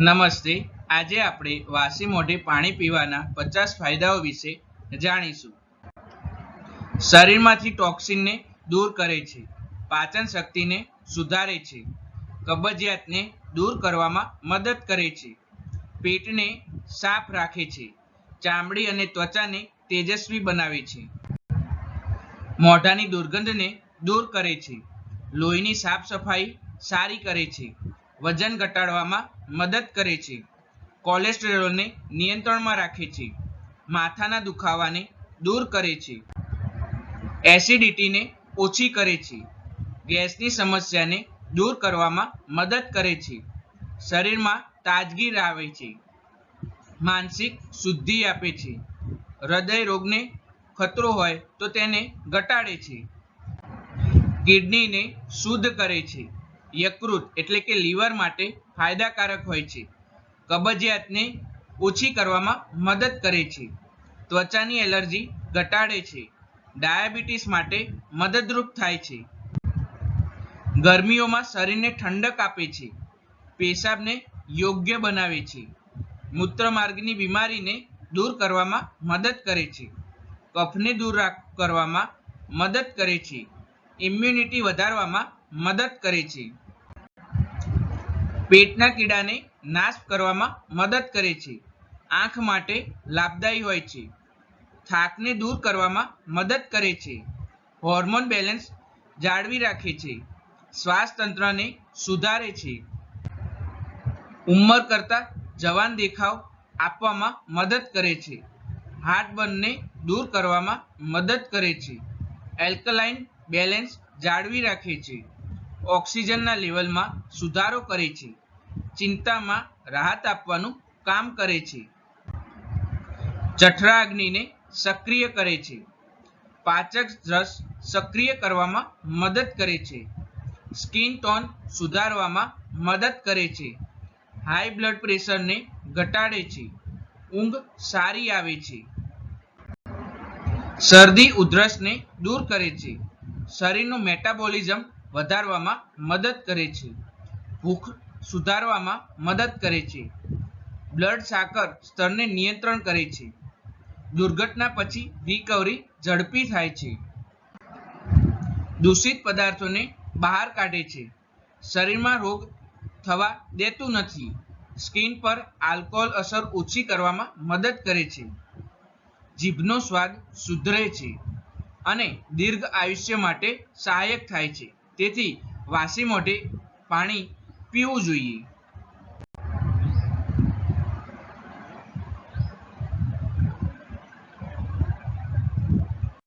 નમસ્તે. આજે આપણે વાસી મોઢે પાણી પીવાના પચાસ ફાયદાઓ વિશે જાણીશું. શરીરમાંથી ટોક્સિનને દૂર કરે છે, પાચન શક્તિને સુધારે છે, કબજિયાતને દૂર કરવામાં મદદ કરે છે, પેટને સાફ રાખે છે, ચામડી અને ત્વચાને તેજસ્વી બનાવે છે, મોઢાની દુર્ગંધને દૂર કરે છે, લોહીની સાફ સફાઈ સારી કરે છે વજન ઘટાડવામાં મદદ કરે છે. કોલેસ્ટ્રોલને નિયંત્રણમાં રાખે છે. માથાના દુખાવાને દૂર કરે છે. એસિડિટીને ઓછી કરે છે. ગેસની સમસ્યાને દૂર કરવામાં મદદ કરે છે. શરીરમાં તાજગી લાવે છે. માનસિક શુદ્ધિ આપે છે. હૃદય રોગને ખતરો હોય તો તેને ઘટાડે છે. કિડનીને શુદ્ધ કરે છે. યકૃત એટલે કે લીવર માટે ફાયદાકારક હોય છે. કબજિયાતને ઓછી કરવામાં મદદ કરે છે. ત્વચાની એલર્જી ઘટાડે છે. ડાયાબિટીસ માટે મદદરૂપ થાય છે. ગરમીઓમાં શરીરને ઠંડક આપે છે. પેશાબને યોગ્ય બનાવે છે. મૂત્રમાર્ગની બીમારીને દૂર કરવામાં મદદ કરે છે. કફને દૂર કરવામાં મદદ કરે છે. ઇમ્યુનિટી વધારવામાં મદદ કરે છે. પેટના કીડાને નાશ કરવામાં મદદ કરે છે. આંખ માટે લાભદાયી હોય છે. થાકને દૂર કરવામાં મદદ કરે છે. હોર્મોન બેલેન્સ જાળવી રાખે છે. શ્વાસ તંત્રને સુધારે છે. ઉંમર કરતાં જવાન દેખાવ આપવામાં મદદ કરે છે. હાર્ટબર્નને દૂર કરવામાં મદદ કરે છે. એલ્કલાઇન બેલેન્સ જાળવી રાખે છે. ઓક્સિજનના લેવલમાં સુધારો કરે છે. ચિંતામાં રાહત આપવાનું કામ કરે છે. જઠરાગ્નિને સક્રિય કરે છે. પાચક રસ સક્રિય કરવામાં મદદ કરે છે. સ્કિન ટોન સુધારવામાં મદદ કરે છે. હાઈ બ્લડ પ્રેશરને ઘટાડે છે. ઊંઘ સારી આવે છે. શરદી ઉધરસને દૂર કરે છે. શરીરનું મેટાબોલિઝમ વધારવામાં મદદ કરે છે. ભૂખ સુધારવામાં મદદ કરે છે. બ્લડ સાકર સ્તરને નિયંત્રણ કરે છે. દુર્ઘટના પછી રિકવરી ઝડપી થાય છે. દૂષિત પદાર્થોને બહાર કાઢે છે. શરીરમાં રોગ થવા દેતું નથી. સ્કિન પર આલ્કોહોલ અસર ઓછી કરવામાં મદદ કરે છે. જીભનો સ્વાદ સુધરે છે અને દીર્ઘ આયુષ્ય માટે સહાયક થાય છે. તેથી વાસી મોઢે પાણી પીવું જોઈએ.